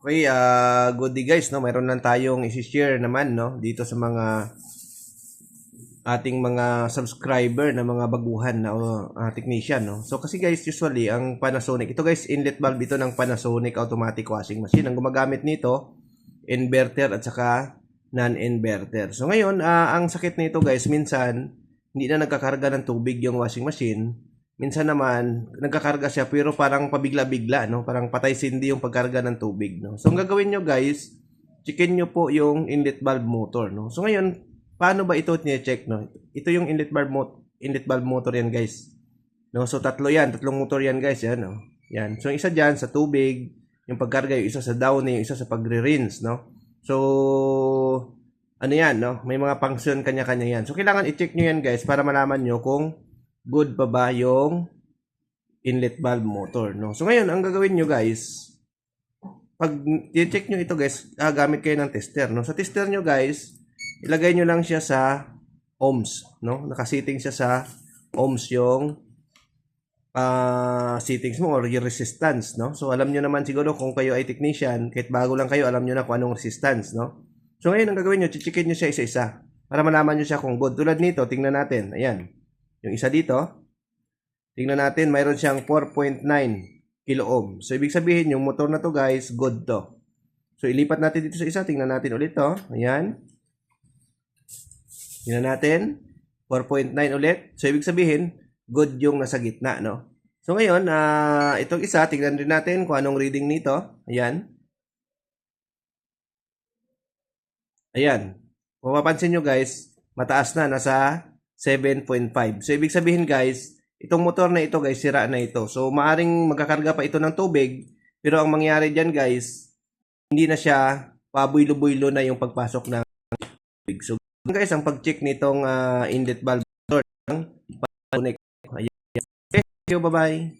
Okay, ah good day guys, no? Mayroon lang tayong i-share naman, no? Dito sa mga ating mga subscriber na mga baguhan na uh, technician, no? So kasi guys, usually ang Panasonic, ito guys, inlet valve ito ng Panasonic automatic washing machine. Ang gumagamit nito, inverter at saka non-inverter. So ngayon, ah, ang sakit nito guys, minsan hindi na nagkakarga ng tubig yung washing machine. Minsan naman, nagkakarga siya pero parang pabigla-bigla, no? Parang patay sindi yung pagkarga ng tubig, no? So ang gagawin nyo guys, checkin nyo po yung inlet valve motor, no? So ngayon, paano ba ito check no? Ito yung inlet valve motor, inlet valve motor yan guys. No? So tatlo yan, tatlong motor yan guys, yan, no? Yan. So yung isa diyan sa tubig, yung pagkarga, yung isa sa down, yung isa sa pagre-rinse, no? So ano yan, no? May mga function kanya-kanya yan. So kailangan i-check nyo yan guys para malaman nyo kung good pa ba yung inlet valve motor, no? So ngayon, ang gagawin nyo guys, pag i-check nyo ito guys, gagamit kayo ng tester, no? Sa tester nyo guys, ilagay nyo lang siya sa ohms, no? Nakasiting siya sa ohms yung ah settings mo or yung resistance, no? So alam nyo naman siguro kung kayo ay technician, kahit bago lang kayo, alam nyo na kung anong resistance, no? So ngayon, ang gagawin nyo, checkin nyo siya isa-isa para malaman nyo siya kung good. Tulad nito, tingnan natin. Ayan. Yung isa dito, tingnan natin, mayroon siyang 4.9 kilo ohm. So, ibig sabihin, yung motor na to guys, good to. So, ilipat natin dito sa isa. Tingnan natin ulit to. Ayan. Tingnan natin. 4.9 ulit. So, ibig sabihin, good yung nasa gitna, no? So, ngayon, ah itong isa, tingnan rin natin kung anong reading nito. Ayan. Ayan. Kung mapapansin nyo guys, mataas na, nasa 7.5. So, ibig sabihin guys, itong motor na ito guys, sira na ito. So, maaring magkakarga pa ito ng tubig. Pero ang mangyari dyan guys, hindi na siya pabuilo-builo na yung pagpasok ng tubig. So, guys, ang pag-check nitong ah, inlet valve motor ng Panasonic. Ayan. Okay, bye-bye.